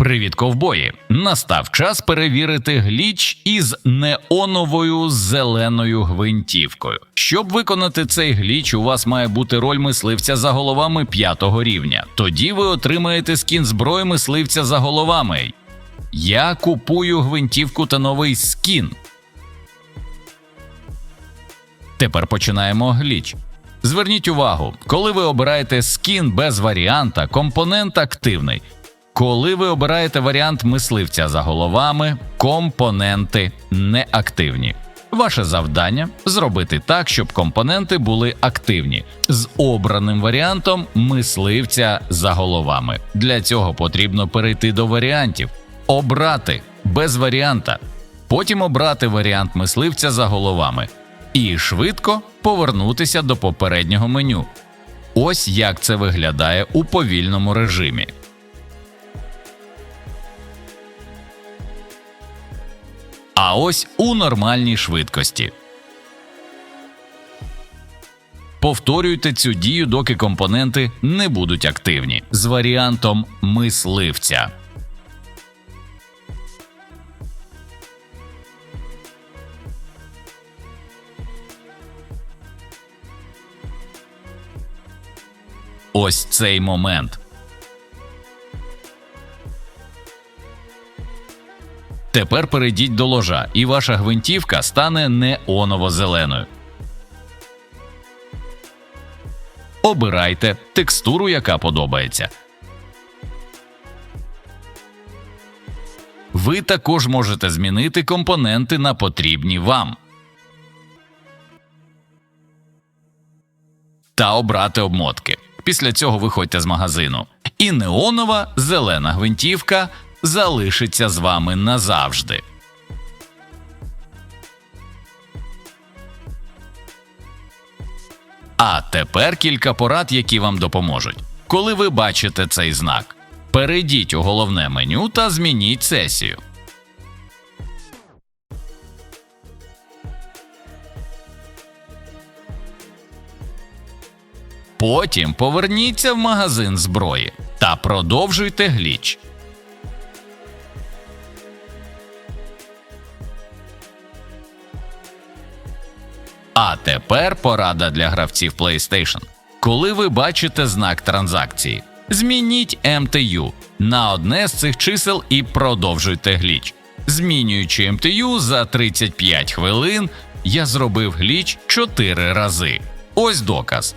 Привіт, ковбої! Настав час перевірити гліч із неоновою зеленою гвинтівкою. Щоб виконати цей гліч, у вас має бути роль мисливця за головами п'ятого рівня. Тоді ви отримаєте скін зброї мисливця за головами. Я купую гвинтівку та новий скін. Тепер починаємо гліч. Зверніть увагу, коли ви обираєте скін без варіанта, компонент активний. Коли ви обираєте варіант мисливця за головами, компоненти неактивні. Ваше завдання зробити так, щоб компоненти були активні з обраним варіантом мисливця за головами. Для цього потрібно перейти до варіантів, обрати без варіанта, потім обрати варіант мисливця за головами і швидко повернутися до попереднього меню. Ось як це виглядає у повільному режимі. А ось у нормальній швидкості. Повторюйте цю дію, доки компоненти не будуть активні з варіантом мисливця. Ось цей момент. Тепер перейдіть до ложа, і ваша гвинтівка стане неоново-зеленою. Обирайте текстуру, яка подобається. Ви також можете змінити компоненти на потрібні вам. Та обрати обмотки. Після цього виходьте з магазину. І неонова зелена гвинтівка залишиться з вами назавжди. А тепер кілька порад, які вам допоможуть. Коли ви бачите цей знак, перейдіть у головне меню та змініть сесію. Потім поверніться в магазин зброї та продовжуйте гліч. А тепер порада для гравців PlayStation. Коли ви бачите знак транзакції, змініть MTU на одне з цих чисел і продовжуйте гліч. Змінюючи MTU за 35 хвилин, я зробив гліч 4 рази. Ось доказ.